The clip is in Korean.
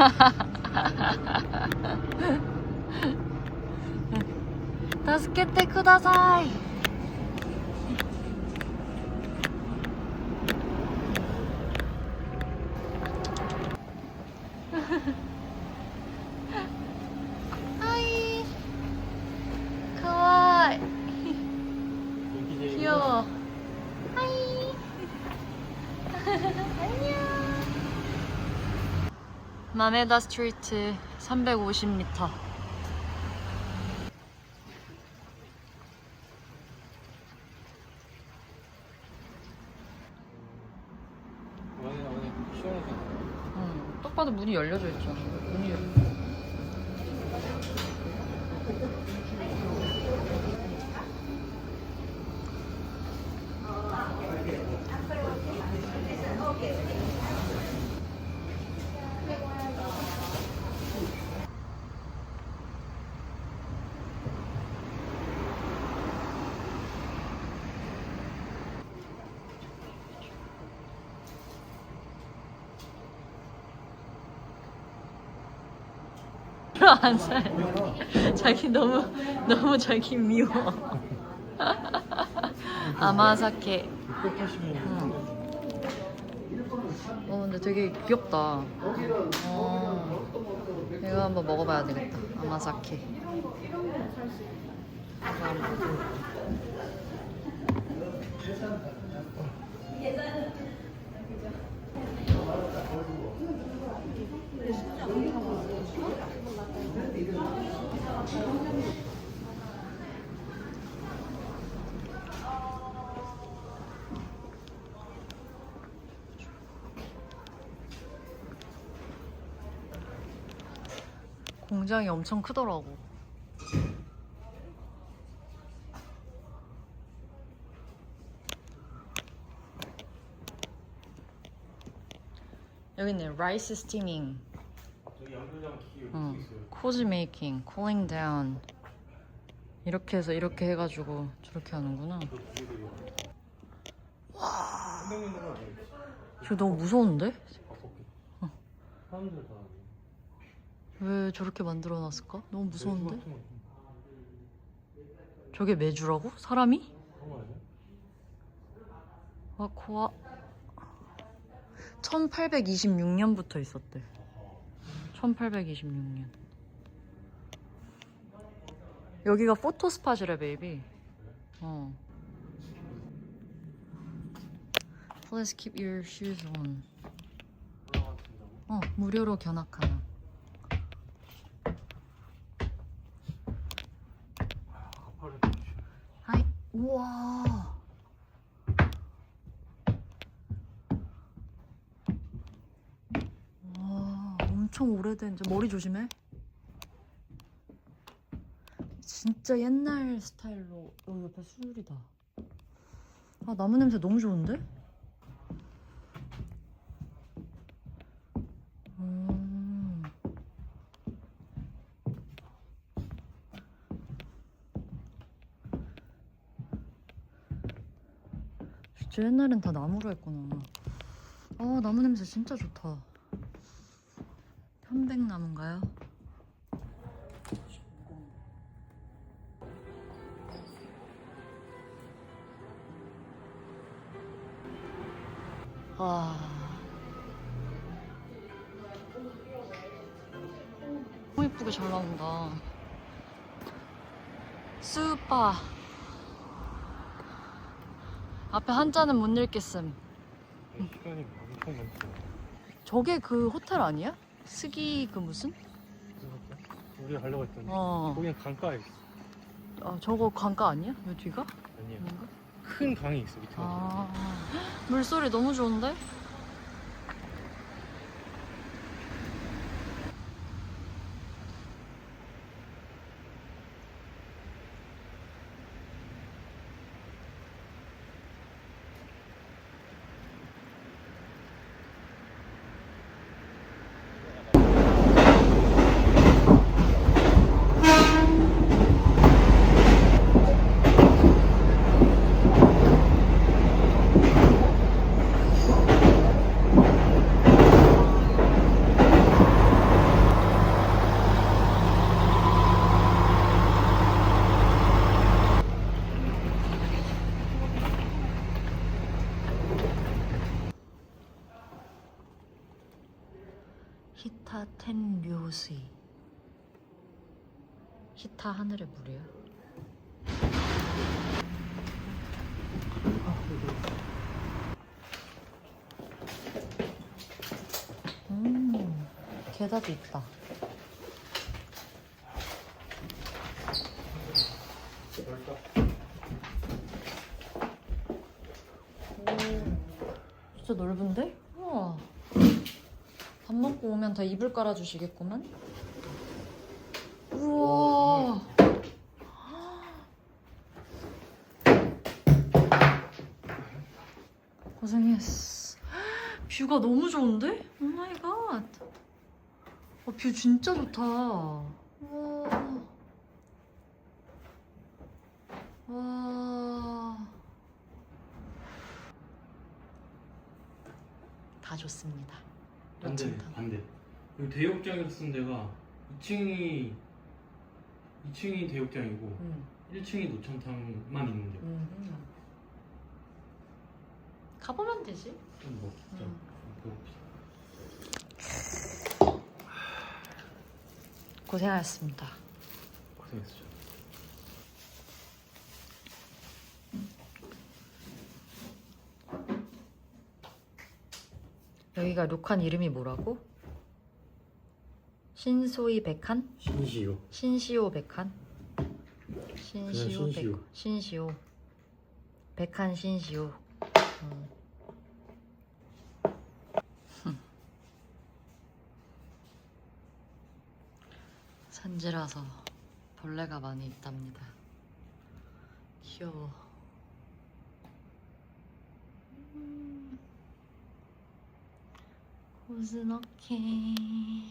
助けてください。 마메다 스트리트 350m 안에 안에 시원하게 응, 딱 봐도 문이 열려져 있잖아 문이 열... 안 살. 자기 너무 너무 자기 미워. 아마사케. 680원 어 근데 되게 귀엽다. 어. 이거 한번 먹어봐야 되겠다. 아마사케. 한번. 공장이 엄청 크더라고. 여기 있네. 라이스 스티밍, 저기 여기 어, 있어요 메이킹, 쿨링 다운. 이렇게 해서 이렇게 해가지고 저렇게 하는구나. 그와 선생님 건 아니에요 저 너무 무서운데? 사람들 다왜 저렇게 만들어놨을까? 너무 무서운데? 같은 거 저게 메주라고? 사람이? 그런 거 코아 1826년부터 있었대. 1826년. 여기가 포토 스팟이래 베이비. 어. Please keep your shoes on? 어 무료로 견학하나. 가파를 하이. 우와 와 엄청 오래된 저 머리 조심해 진짜 옛날 스타일로 여기 옆에 술이다 아 나무 냄새 너무 좋은데? 음. 진짜 옛날엔 다 나무로 했구나. 아 나무 냄새 진짜 좋다. 편백나무인가요? 와. 너무 예쁘게 잘 나온다. 수파. 앞에 한자는 못 읽겠음. 시간이 엄청 많죠 저게 그 호텔 아니야? 스기 그 무슨? 우리가 가려고 했더니 어. 거기는 강가에 있어 아 저거 강가 아니야? 여 뒤가? 아니야 아닌가? 큰 강이 있어 밑에 아 물소리 너무 좋은데? 히타 텐 료스이 히타 하늘의 물이야. 음 계단도 있다. 오, 진짜 넓은데? 밥 먹고 오면 다 이불 깔아주시겠구만. 우와. 고생했어. 뷰가 너무 좋은데? 오 마이 갓. 어, 뷰 진짜 좋다. 우와. 와. 다 좋습니다. 반대 노천탕. 반대. 여기 대욕장에서 쓴 데가 2층이 2층이 대욕장이고 음. 1층이 노천탕만 있는데 음. 가보면 되지. 좀뭐 진짜 음. 배고프다. 고생하셨습니다. 고생했어. 여기가 룩한 이름이 뭐라고? 신소이 백한? 신시요. 신시오 백한? 신시오 백 신시오. 신시오 백한 신시오 음. 흠. 산지라서 벌레가 많이 있답니다 귀여워 오케이